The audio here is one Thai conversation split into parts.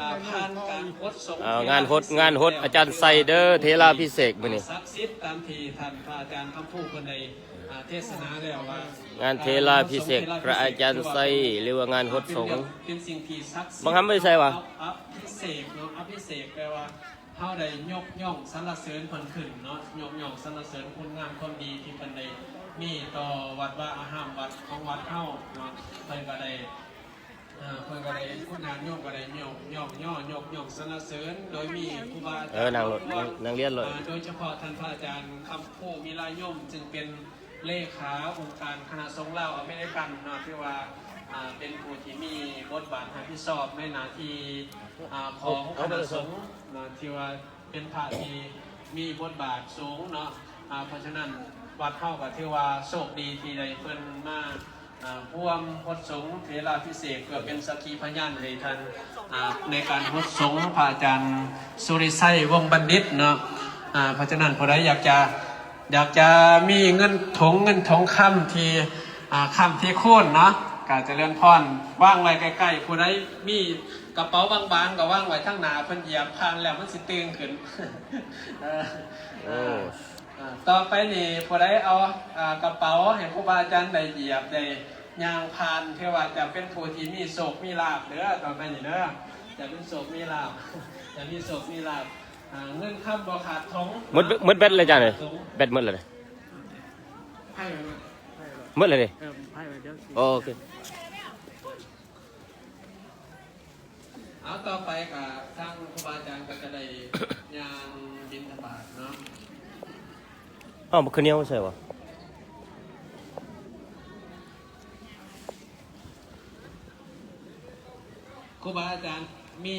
อ่าผ่านการพดสงฆ์เอางานฮดงานฮดอาจารย์ไซเดอร์เทลาพิเศษมื้อนี้ ศักดิ์สิทธิ์ตามที่ท่านพระอาจารย์คำพูดคนใดอ่าเทศนาแล้วว่างานเทลาพิเศษพระอาจารย์ไซหรือว่างานฮดสงฆ์ เป็นสิ่งที่ศักดิ์สิทธิ์บางครั้งไม่ใช่วะ อภิเษกเนาะอภิเษกแปลว่าเฮาได้ยกย่องสรรเสริญเพิ่นขึ้นเนาะยกย่องสรรเสริญคุณงามความดีที่เพิ่นได้มีต่อวัดว่าอาหามวัดของวัดเฮาเนาะเพิ่นก็ได้ เอ่อเพื่อนก็ได้คุณนางโยกก็ได้โยกโยกย่อยกย่องสรรเสริญโดยมีครูบาอาจารย์เออนั่งรถนั่งนั่งเรียนรถอ่าโดยเฉพาะท่านพระอาจารย์คำพูมิลายมจึงเป็นเลขาองค์การคณะสงฆ์ลาวอเมริกันเนาะที่ว่าอ่าเป็นผู้ที่มีบทบาทรับผิดชอบในหน้าที่อ่าของคณะสงฆ์เนาะที่ว่าเป็นพระที่มีบทบาทสูงเนาะอ่าเพราะฉะนั้นวัดเท่ากับที่ว่าโชคดีที่ได้เพิ่นมา อ่าร่วมพดสงเทราพิเศษเพื่อเป็นสักขีพยานให้ท่านอ่าในการพดสงพระอาจารย์สุริไซวงบัณฑิตเนาะอ่าเพราะฉะนั้นผู้ใดอยากจะอยากจะมีเงินถงเงินถงคำที่อ่าคำที่โค่นเนาะกาจะเลื่อนพรว่างไว้ใกล้ๆผู้ใดมีกระเป๋าบางๆก็ว่างไว้ทั้งหนาเพิ่นเหยียบผ่านแล้วมันสิตื่นขึ้นโอ้ ต่อไปนี่ผู้ใดเอาอ่ากระเป๋าให้ครูบาอาจารย์ได้เหยียบได้ย่างผ่านเทว่าจะเป็นผู้ที่มีโศกมีลาบเด้อต่อไปนี่เด้อจะเป็นโศกมีลาบจะมีโศกมีลาบอ่าเงินข้ามบ่ขาดทงหมดหมดแบตเลยจ้าเนี่ยแบตหมดเลยให้ไว้ไหมหมดเลยนี่เออให้ไว้เดี๋ยวโอเคเอาต่อไปกับทางครูบาอาจารย์ก็จะได้ย่างบินทบาทเนาะ อ้าวมันคือเหนี้ยวไม่ใช่วะครูบาอาจารย์มี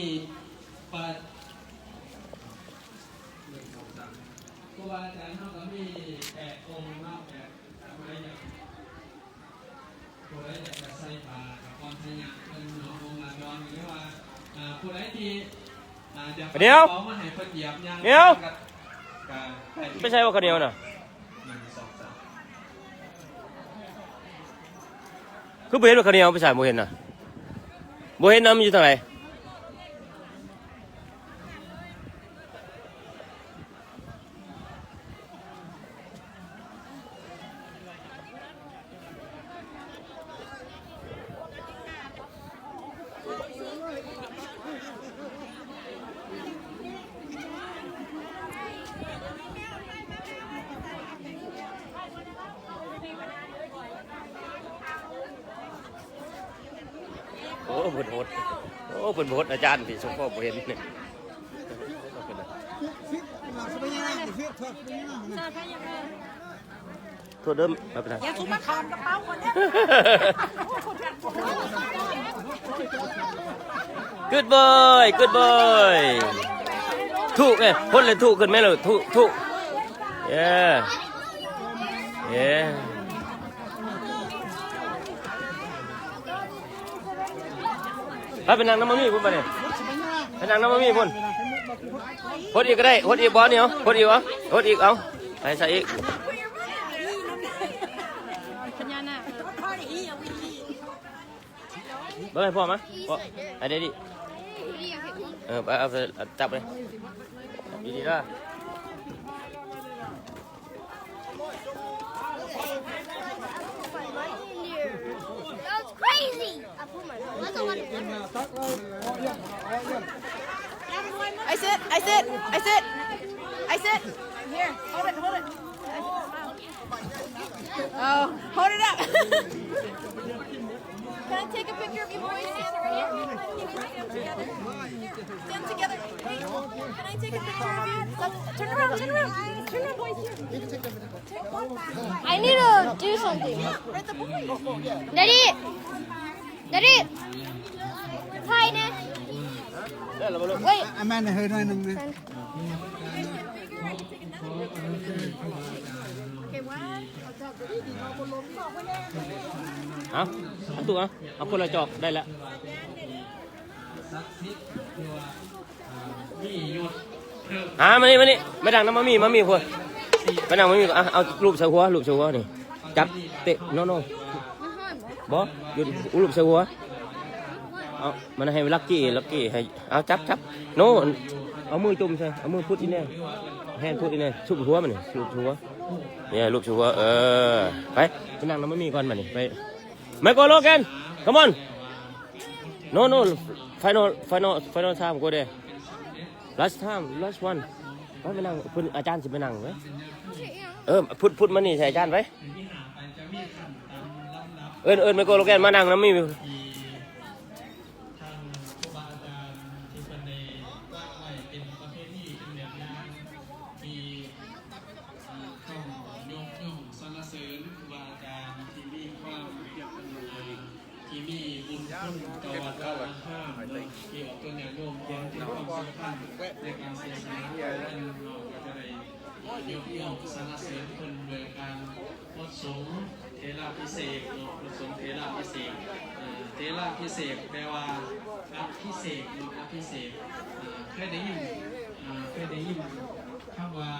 ปาหนึ่งสองสามครูบาอาจารย์เขาก็มีแปดองค์เนาะแปดทำไมอย่างผู้ใดอยากจะใส่บาตรกับความพยายามเป็นเนาะองค์ละดอนหรือว่าอ่าผู้ใดที่อ่าจะฝากกระเป๋ามาให้เพิ่นเหยียบย่างกับกับด้ไม่ใช่ว่าคือเหนี้ยวน่ะ หนึ่งสองสาม คือบ่เห็นว่าคือเหนี้ยวไปใส่บ่เห็นน่ะบ่เห็นน้ำอยู่ทางไหน พิ่นโหดโอ้เพิ่นโหดอาจารย์ที่สมพ่อบ่เห็นนี่โทษเดิมไม่เป็นไรอย่าทุบมาขามกระเป๋าคนนี้ good boy good boy ถูกไงพ่นเลยถูกขึ้นไหมล่ะถูกถูกเย้เย้ ไปเป็นนางน้ำมันมีพุ่นไปเนี่ยเป็นนางน้ำมันมีพุ่นพดอีกก็ได้พดอีกบอลเนี่ยพดอีกวะพดอีกเอาไปใส่อีกพญานาคเบิ่งให้พ่อมาพ่อไอเดดดิเออไปเอาเอาจับเลยจับดีๆนะ I put my phone. That's a lot of I sit I sit I sit I sit here hold it hold it oh hold it up can I take a picture of you boys stand right here stand together stand together hey can I take a picture of you Let's- turn around turn around turn around boys here Take one back. I need to do something. Right, the boys. Daddy. Daddy. Hi, Nick. ได้แล้วบ่ลูก Wait. อาแม่เฮ้ยหน่อยหนึ่งนะ Okay, one. เอาเอาตัวเอาเอาคนละจอกได้แล้วศักดิ์สิทธิ์ตัวอ่ามียศเพิ่มหามานี่มานี่ไม่ดังน้ำมามีมามีพวกไม่ดังมามีอะเอารูปใส่หัวรูปใส่หัวนี่จับเตะโน่โน่ บอหยุดรูปใส่หัวเอามันให้ลักกี้ลักกี้ให้เอาจับจับโน่เอามือจุ่มใช่เอามือพุดอีเนี่แฮนพุดอีเนี่ชุบหัวมันนี่ชุบหัวเนี่ยลูบชุบหัวเออไปไปนั่งน้ำมันมีก่อนมานี่ไปไม่ก็โลกัน come on no no final final final time go there last time last one ไปไปนั่งเพิ่นอาจารย์สิไปนั่งไว้เออพุดพุดมานี่ใส่อาจารย์ไว้ อิ้นเอิ้นไม่ก็โลกันมานั่งน้ำมีที่ทางครูบาอาจารย์ที่เป็นในว่างไว้เป็นประเภทที่เป็นแบบอย่างที่อ่าเข้ายกย่องสรรเสริญครูบาอาจารย์ที่มีความเพียรพยายามที่มีบุญคุณต่อวัดต่อวัดห้ามที่ออกตัวแนวโน้มเพียงที่ความสารเสียสละอันเราก็จะได้ยกย่องสรรเสริญคนโดยการพดสง เทระพิเศษเนาะพดสงฆ์เทระพิเศษเอ่อเทระพิเศษแปลว่าอภิเศษเนาะอภิเศษเอ่อเคยได้ยินเอ่อเคยได้ยินคำว่า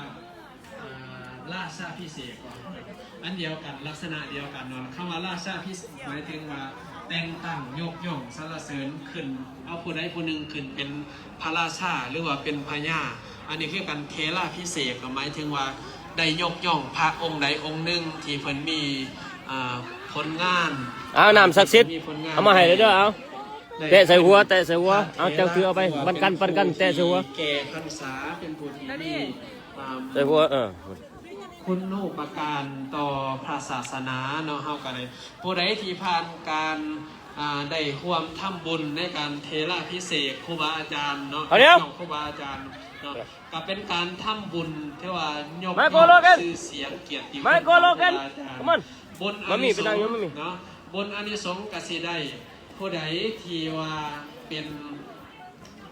เอ่อราชาพิเศษก่อนอันเดียวกันลักษณะเดียวกันเนาะคำว่าราชาพิเศษหมายถึงว่าแต่งตั้งยกย่องสรรเสริญขึ้น เอาผู้ใดผู้หนึ่งขึ้นเป็นพระราชาหรือว่าเป็นพญาอันนี้คือการเทระพิเศษก็หมายถึงว่าได้ยกย่องพระองค์ใดองค์หนึ่งที่เพิ่นมี อ่าผลงานเอาน้ำศักดิ์สิทธิ์เอามาให้เลยเด้อเอาเตะใส่หัวเตะใส่หัวเอาเจ้าคือเอาไปปันกันปันกันเตะใส่หัวแก่พรรษาเป็นผู้ที่มีความ ใส่หัวเออ คุณูปการต่อพระศาสนาเนาะเฮากันเลยผู้ใดที่ผ่านการอ่าได้ร่วมทำบุญในการเทระพิเศษครูบาอาจารย์เนาะเอาเดี๋ยวครูบาอาจารย์เนาะก็เป็นการทำบุญที่ว่ายกไม่โกโลกันชื่อเสียงเกียรติคุณไม่โกโลกันของครูบาอาจารย์ Come on บนอานิไปสนั่งงส์อยู่มามีเนาะบนอานิสงส์กสิได้ผู้ใดที่ว่าเป็น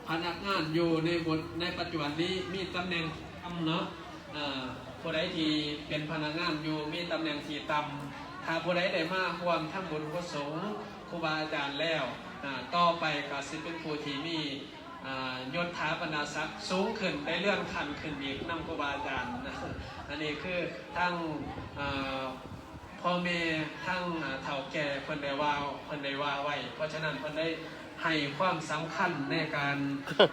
พนักงานอยู่ในบทในปัจจุบันนี้มีตำแหน่งต่ำเนาะอ่อผู้ใดที่เป็นพนักงานอยู่มีตำแหน่งที่ต่ำถ้าผู้ใดได้มาความทำบุญกุศลครูบาอาจารย์แล้วอ่าต่อไปก็สิเป็นผู้ที่มีอ่ายศถาบรรดาศักดิ์สูงขึ้นได้เลื่อนขั้นขึ้นอีกนำครูบาอาจารย์อันนี้คือทั้งอ่า พ่อแม่ทั้งอ่าเฒ่าแก่เพิ่นได้ว่าเพิ่นได้ว่าไว้ เพราะฉะนั้นเพิ่นได้ให้ความสำคัญในการ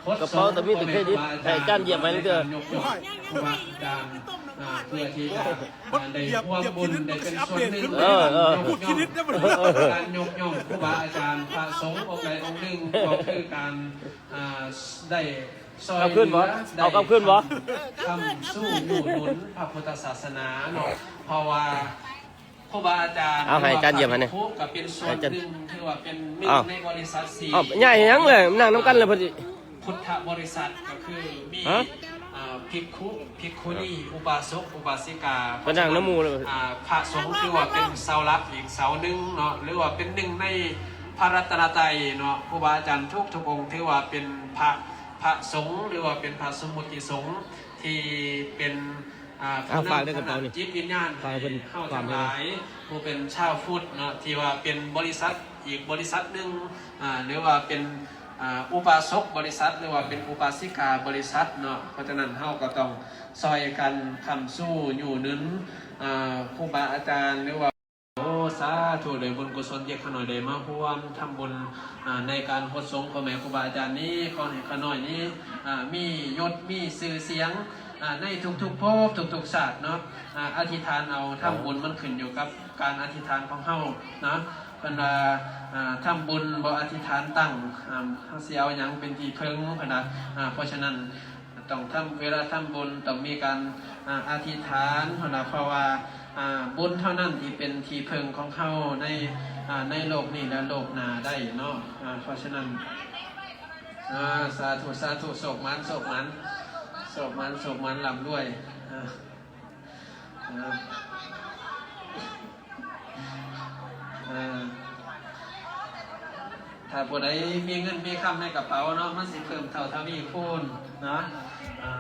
พดกระเป๋าแต่มีแต่เครดิตให้อาจารย์เหยียบไว้นี่เด้อยกย่องครูบาอาจารย์อ่าเพื่อที่จะอ่าได้ร่วมบุญได้เป็นส่วนหนึ่งเออเออยกย่องการยกย่องครูบาอาจารย์พระสงฆ์องค์ใดองค์หนึ่งก็คือการอ่าได้ซอยเอาขึ้นบ่ได้เอากลับขึ้นบ่ทำสู้หนุนหนุนพระพุทธศาสนาเนาะเพราะว่า ครูบาอาจารย์เอาให้อาจารย์เหยียบให้หน่อยครูก็เป็นส่วนหนึ่งที่ว่าเป็นหนึ่งอ้าวในบริษัทสี่เอาใหญ่ยังเลยนั่งน้ำกันเลยพอดีพุทธบริษัทก็คือมีฮะอ่าภิกขุภิกขุนีอุบาสกอุบาสิกาก็นั่งน้ำหมู่เลยอ่าพระสงฆ์คือว่าเป็นเสาหลักอีกเสาหนึ่งเนาะหรือว่าเป็นหนึ่งในพระรัตนตรัยเนาะครูบาอาจารย์ทุกทุกองค์ถือว่าเป็นพระพระสงฆ์หรือว่าเป็นพระสมุติสงฆ์ที่เป็นอ่า เอาฝากด้วยกระเป๋านี่จิตวิญญาณฝากเป็นเข้าควาทั้มงให้หลายผู้เป็นชาวพุทธเนาะที่ว่าเป็นบริษัทอีกบริษัทหนึ่งอ่าหรือว่าเป็นอ่าอุบาสกบริษัทหรือว่าเป็นอุบาสิกาบริษัทเนาะเพราะฉะนั้นเฮาก็ต้องซอยกันคำสู้อยู่หนึนอ่าครูบาอาจารย์หรือว่าโอ้ สาธุเลยบุญกุศลเยกขน่อยได้มาร่วมทำบุญในการพดสงฆ์พ่อแม่ครูบาอาจารย์นี้ขอให้ขน่อยนี้มียศมีสื่อเสียงในทุกๆภพทุกๆศาสตร์เนาะอ่าอธิษฐานเอาทำบุญมันขึ้นอยู่กับการอธิษฐานของเฮาเนาะเพิ่นว่าอ่าทำบุญบ่อธิษฐานตั้งอ่าเสิเอาหยังเป็นที่พึ่งพนะอ่าเพราะฉะนั้น ต้องทำเวลาทำบุญต้องมีการอธิษฐานเพราะนเพราะว่าบุญเท่านั้นที่เป็นที่พึงของเขาในในโลกนี้และโลกหน้าได้เนาะเพราะฉะนั้นสาธุสาธุโศกมันโศกมันโศกมันโศกมันลำด้วยอ่า ถ้าผู้ใดมีเงินมีคำในกระเป๋าเนาะมันสิเพิ่มเท่าทวีคูณเนาะอ่า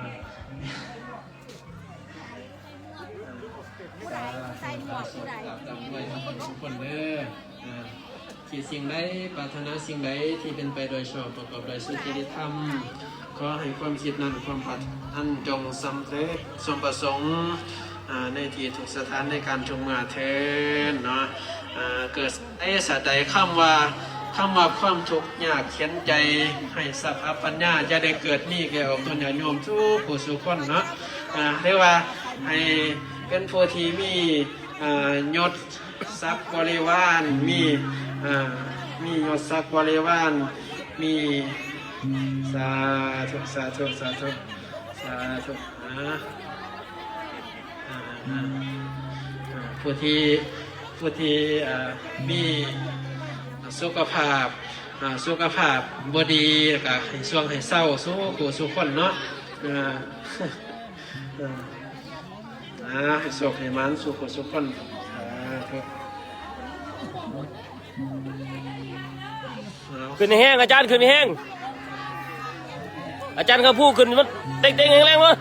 ผู้ใดใส่หมวกผู้ใดดำด้วยทุกคนเด้ออ่าที่สิ่งใดปรารถนาสิ่งใดที่เป็นไปโดยชอบประกอบโดยสุจริตธรรมขอให้ความคิดนั้นความปรารถนาจงสำเร็จสมประสงค์อ่าในที่ทุกสถานในการจงมาเทนเนาะอ่าเกิดไอ้สัตว์ใดคำว่า คำว่าความทุกข์ยากเขียนใจให้สภาพปัญญาจะได้เกิดมีแก่ออกตนญาโยมทุกผู้สุคนเนาะอ่าเรียกว่าให้เป็นผู้ที่มีอ่ายศทรัพย์บริวารมีอ่ามียศทรัพย์บริวารมีสาธุสาธุสาธุสาธุอ่าอ่าอ่าอ่าผู้ที่ผู้ที่อ่ามี สุขภาพอ่าสุขภาพบดีก็ให้ช่วงให้เศร้าสู้กูสู้คนเนาะอ่าอ่าอ่าให้สุขให้มันสู้กูสู้คนอ่าทุกเอาขึ้นแห้งอาจารย์ขึ้นแห้งอาจารย์เขาพูดขึ้นมันเด้งๆแรงๆวะ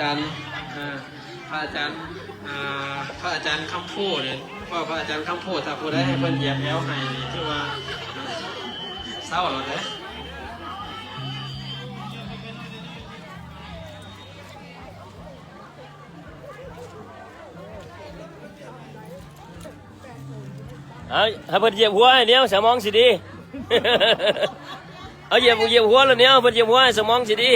จารย์พระอาจารย์พระอาจารย์คำพูดเนี่ยว่าพระอาจารย์คำพูดถ้าผู้ใดให้เพิ่นเหยียบแอวให้นี่คือว่าเศร้าแล้วเด้อเอาให้เพิ่นเหยียบหัวให้เนี้ยสมองสิดีเอาเหยียบเหยียบหัวแล้วเนี้ยเพิ่นเหยียบหัวสมองสิดี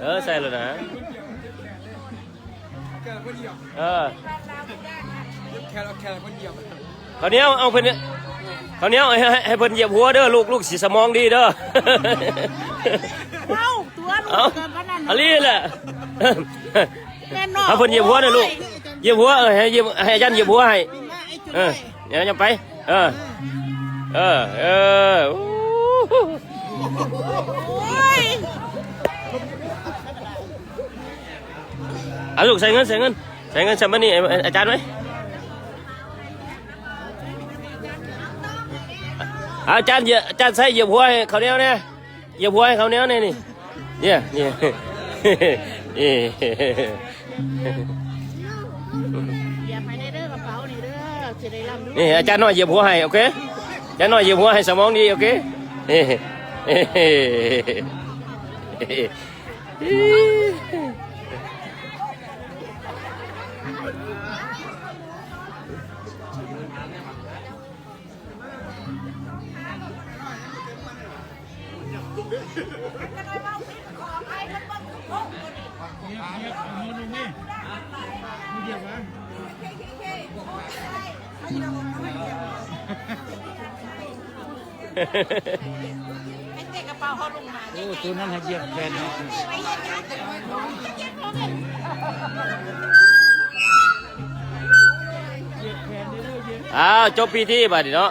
เออใส่แล้วนะเออเขาวเหนี้ยวเอาเพิ่นเนี่ยเขาวเหนี้ยวให้ให้ให้เพิ่นเหยียบหัวเด้อลูกลูกสิสมองดีเด้อเอ้าตัวลูเอากเกินขนาดอันนี้แหละแน่นอนเอาเพิ่นเหยียบหัวนะลูกเหยียบหัวเออให้เหยียบให้อาจารย์เหยียบหัวให้เออเดี๋ยวจะไป เออเออเอออู้หูโอ้ย เอาลูกใส่เงินใส่เงินใส่เงินใส่มานี่ไอ้อาจารย์ไว้เอาอาจารย์เหยียบอาจารย์ใส่เหยียบหัวให้เขาเนี้ยเนี่ยเหยียบหัวให้เขาเนี้ยเนี่ยนี่เนี่ยเนี่ยนี่อย่าไปในเด้อกระเป๋านี่เด้อสิได้ร่ำด้วยนี่อาจารย์น้อยเหยียบหัวให้โอเคอาจารย์น้อยเหยียบหัวให้สมองดีโอเคนี่ Hehehehe ป้าเขาลงมาโอ้ตัวนั้นให้เยียบแขนให้อ้าวจบพิธีบัดนี้เนาะ